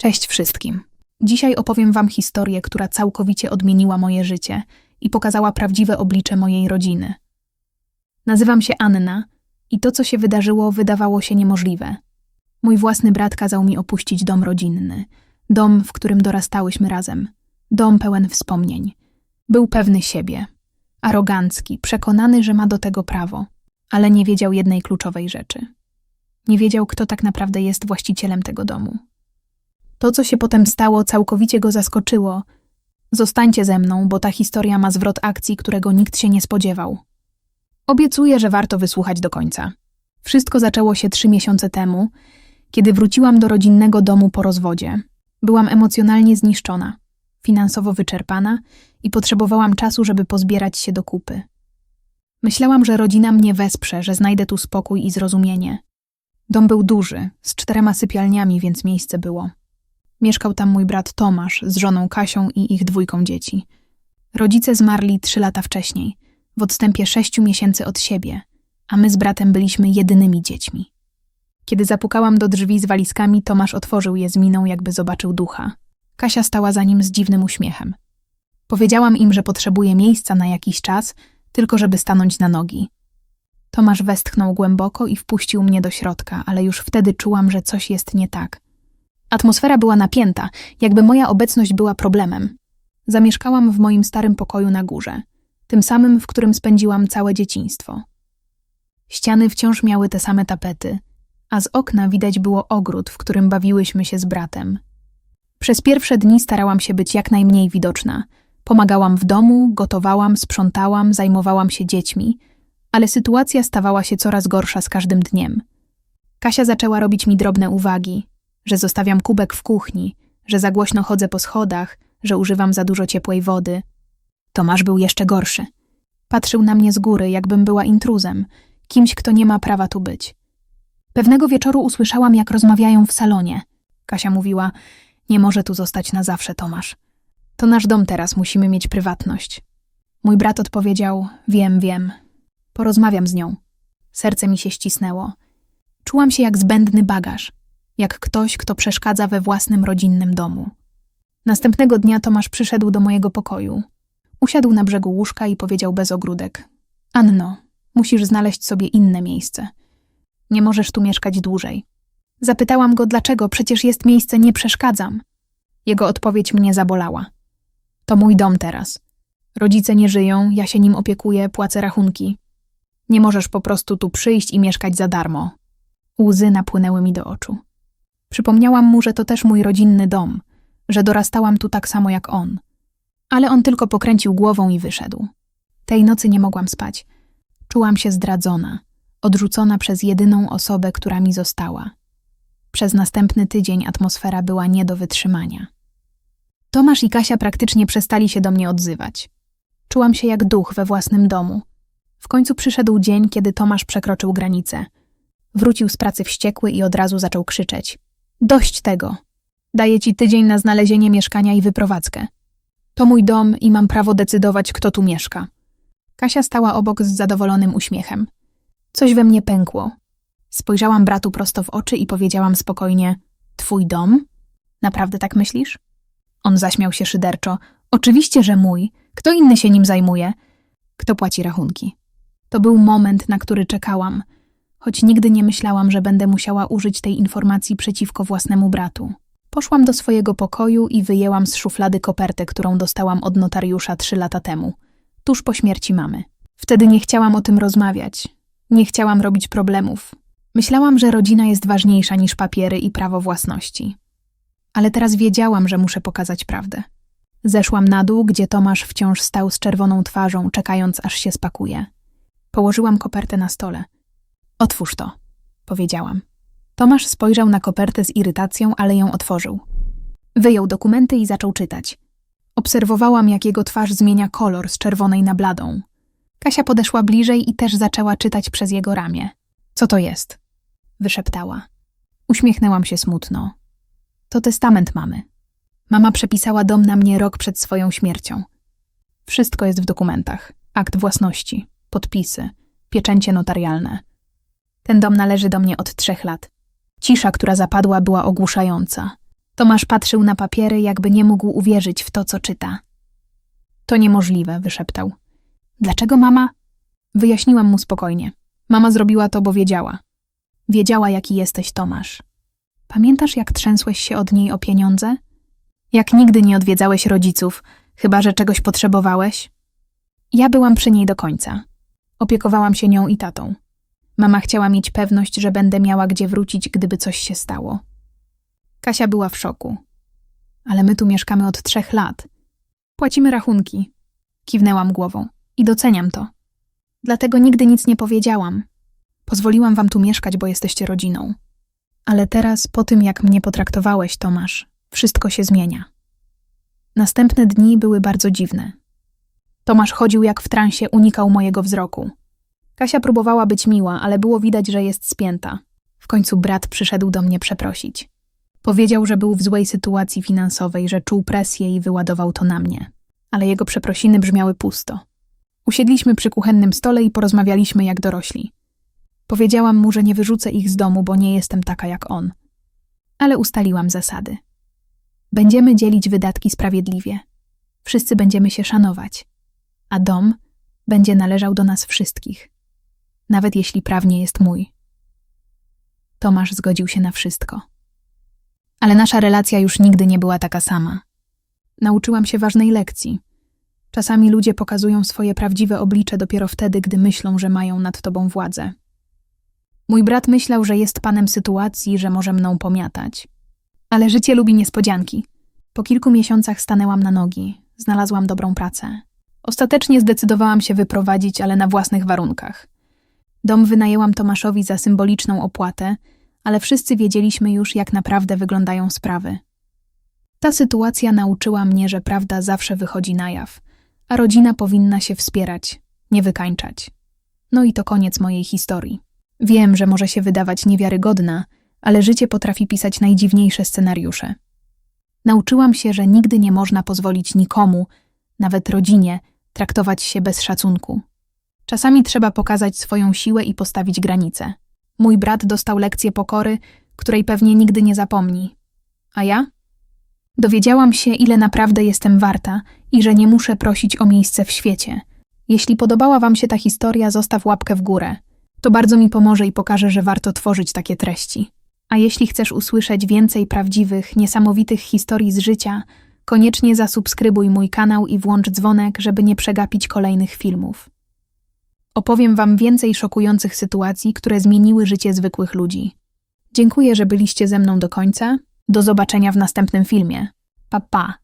Cześć wszystkim. Dzisiaj opowiem Wam historię, która całkowicie odmieniła moje życie i pokazała prawdziwe oblicze mojej rodziny. Nazywam się Anna i to, co się wydarzyło, wydawało się niemożliwe. Mój własny brat kazał mi opuścić dom rodzinny, dom, w którym dorastałyśmy razem, dom pełen wspomnień. Był pewny siebie, arogancki, przekonany, że ma do tego prawo, ale nie wiedział jednej kluczowej rzeczy. Nie wiedział, kto tak naprawdę jest właścicielem tego domu. To, co się potem stało, całkowicie go zaskoczyło. Zostańcie ze mną, bo ta historia ma zwrot akcji, którego nikt się nie spodziewał. Obiecuję, że warto wysłuchać do końca. Wszystko zaczęło się trzy miesiące temu, kiedy wróciłam do rodzinnego domu po rozwodzie. Byłam emocjonalnie zniszczona, finansowo wyczerpana i potrzebowałam czasu, żeby pozbierać się do kupy. Myślałam, że rodzina mnie wesprze, że znajdę tu spokój i zrozumienie. Dom był duży, z czterema sypialniami, więc miejsce było. Mieszkał tam mój brat Tomasz z żoną Kasią i ich dwójką dzieci. Rodzice zmarli trzy lata wcześniej, w odstępie sześciu miesięcy od siebie, a my z bratem byliśmy jedynymi dziećmi. Kiedy zapukałam do drzwi z walizkami, Tomasz otworzył je z miną, jakby zobaczył ducha. Kasia stała za nim z dziwnym uśmiechem. Powiedziałam im, że potrzebuję miejsca na jakiś czas, tylko żeby stanąć na nogi. Tomasz westchnął głęboko i wpuścił mnie do środka, ale już wtedy czułam, że coś jest nie tak. Atmosfera była napięta, jakby moja obecność była problemem. Zamieszkałam w moim starym pokoju na górze, tym samym, w którym spędziłam całe dzieciństwo. Ściany wciąż miały te same tapety, a z okna widać było ogród, w którym bawiłyśmy się z bratem. Przez pierwsze dni starałam się być jak najmniej widoczna. Pomagałam w domu, gotowałam, sprzątałam, zajmowałam się dziećmi, ale sytuacja stawała się coraz gorsza z każdym dniem. Kasia zaczęła robić mi drobne uwagi, że zostawiam kubek w kuchni, że za głośno chodzę po schodach, że używam za dużo ciepłej wody. Tomasz był jeszcze gorszy. Patrzył na mnie z góry, jakbym była intruzem, kimś, kto nie ma prawa tu być. Pewnego wieczoru usłyszałam, jak rozmawiają w salonie. Kasia mówiła: Nie może tu zostać na zawsze, Tomasz. To nasz dom teraz, musimy mieć prywatność. Mój brat odpowiedział: Wiem, wiem. Porozmawiam z nią. Serce mi się ścisnęło. Czułam się jak zbędny bagaż jak ktoś, kto przeszkadza we własnym rodzinnym domu. Następnego dnia Tomasz przyszedł do mojego pokoju. Usiadł na brzegu łóżka i powiedział bez ogródek: Anno, musisz znaleźć sobie inne miejsce. Nie możesz tu mieszkać dłużej. Zapytałam go, dlaczego, przecież jest miejsce, nie przeszkadzam. Jego odpowiedź mnie zabolała. To mój dom teraz. Rodzice nie żyją, ja się nim opiekuję, płacę rachunki. Nie możesz po prostu tu przyjść i mieszkać za darmo. Łzy napłynęły mi do oczu. Przypomniałam mu, że to też mój rodzinny dom, że dorastałam tu tak samo jak on. Ale on tylko pokręcił głową i wyszedł. Tej nocy nie mogłam spać. Czułam się zdradzona, odrzucona przez jedyną osobę, która mi została. Przez następny tydzień atmosfera była nie do wytrzymania. Tomasz i Kasia praktycznie przestali się do mnie odzywać. Czułam się jak duch we własnym domu. W końcu przyszedł dzień, kiedy Tomasz przekroczył granicę. Wrócił z pracy wściekły i od razu zaczął krzyczeć. Dość tego. Daję ci tydzień na znalezienie mieszkania i wyprowadzkę. To mój dom i mam prawo decydować, kto tu mieszka. Kasia stała obok z zadowolonym uśmiechem. Coś we mnie pękło. Spojrzałam bratu prosto w oczy i powiedziałam spokojnie: Twój dom? Naprawdę tak myślisz? On zaśmiał się szyderczo. Oczywiście, że mój. Kto inny się nim zajmuje? Kto płaci rachunki? To był moment, na który czekałam choć nigdy nie myślałam, że będę musiała użyć tej informacji przeciwko własnemu bratu. Poszłam do swojego pokoju i wyjęłam z szuflady kopertę, którą dostałam od notariusza trzy lata temu, tuż po śmierci mamy. Wtedy nie chciałam o tym rozmawiać. Nie chciałam robić problemów. Myślałam, że rodzina jest ważniejsza niż papiery i prawo własności. Ale teraz wiedziałam, że muszę pokazać prawdę. Zeszłam na dół, gdzie Tomasz wciąż stał z czerwoną twarzą, czekając aż się spakuje. Położyłam kopertę na stole. Otwórz to, powiedziałam. Tomasz spojrzał na kopertę z irytacją, ale ją otworzył. Wyjął dokumenty i zaczął czytać. Obserwowałam, jak jego twarz zmienia kolor z czerwonej na bladą. Kasia podeszła bliżej i też zaczęła czytać przez jego ramię. Co to jest? Wyszeptała. Uśmiechnęłam się smutno. To testament mamy. Mama przepisała dom na mnie rok przed swoją śmiercią. Wszystko jest w dokumentach. Akt własności, podpisy, pieczęcie notarialne. Ten dom należy do mnie od trzech lat. Cisza, która zapadła, była ogłuszająca. Tomasz patrzył na papiery, jakby nie mógł uwierzyć w to, co czyta. To niemożliwe, wyszeptał. Dlaczego mama? Wyjaśniłam mu spokojnie. Mama zrobiła to, bo wiedziała. Wiedziała, jaki jesteś, Tomasz. Pamiętasz, jak trzęsłeś się od niej o pieniądze? Jak nigdy nie odwiedzałeś rodziców, chyba że czegoś potrzebowałeś? Ja byłam przy niej do końca. Opiekowałam się nią i tatą. Mama chciała mieć pewność, że będę miała gdzie wrócić, gdyby coś się stało. Kasia była w szoku. Ale my tu mieszkamy od trzech lat. Płacimy rachunki. Kiwnęłam głową. I doceniam to. Dlatego nigdy nic nie powiedziałam. Pozwoliłam wam tu mieszkać, bo jesteście rodziną. Ale teraz, po tym jak mnie potraktowałeś, Tomasz, wszystko się zmienia. Następne dni były bardzo dziwne. Tomasz chodził jak w transie, unikał mojego wzroku. Kasia próbowała być miła, ale było widać, że jest spięta. W końcu brat przyszedł do mnie przeprosić. Powiedział, że był w złej sytuacji finansowej, że czuł presję i wyładował to na mnie. Ale jego przeprosiny brzmiały pusto. Usiedliśmy przy kuchennym stole i porozmawialiśmy jak dorośli. Powiedziałam mu, że nie wyrzucę ich z domu, bo nie jestem taka jak on. Ale ustaliłam zasady. Będziemy dzielić wydatki sprawiedliwie. Wszyscy będziemy się szanować. A dom będzie należał do nas wszystkich. Nawet jeśli prawnie jest mój. Tomasz zgodził się na wszystko. Ale nasza relacja już nigdy nie była taka sama. Nauczyłam się ważnej lekcji. Czasami ludzie pokazują swoje prawdziwe oblicze dopiero wtedy, gdy myślą, że mają nad tobą władzę. Mój brat myślał, że jest panem sytuacji, że może mną pomiatać. Ale życie lubi niespodzianki. Po kilku miesiącach stanęłam na nogi, znalazłam dobrą pracę. Ostatecznie zdecydowałam się wyprowadzić, ale na własnych warunkach. Dom wynajęłam Tomaszowi za symboliczną opłatę, ale wszyscy wiedzieliśmy już, jak naprawdę wyglądają sprawy. Ta sytuacja nauczyła mnie, że prawda zawsze wychodzi na jaw, a rodzina powinna się wspierać, nie wykańczać. No i to koniec mojej historii. Wiem, że może się wydawać niewiarygodna, ale życie potrafi pisać najdziwniejsze scenariusze. Nauczyłam się, że nigdy nie można pozwolić nikomu, nawet rodzinie, traktować się bez szacunku. Czasami trzeba pokazać swoją siłę i postawić granice. Mój brat dostał lekcję pokory, której pewnie nigdy nie zapomni. A ja? Dowiedziałam się, ile naprawdę jestem warta i że nie muszę prosić o miejsce w świecie. Jeśli podobała Wam się ta historia, zostaw łapkę w górę. To bardzo mi pomoże i pokaże, że warto tworzyć takie treści. A jeśli chcesz usłyszeć więcej prawdziwych, niesamowitych historii z życia, koniecznie zasubskrybuj mój kanał i włącz dzwonek, żeby nie przegapić kolejnych filmów. Opowiem Wam więcej szokujących sytuacji, które zmieniły życie zwykłych ludzi. Dziękuję, że byliście ze mną do końca. Do zobaczenia w następnym filmie. Pa pa!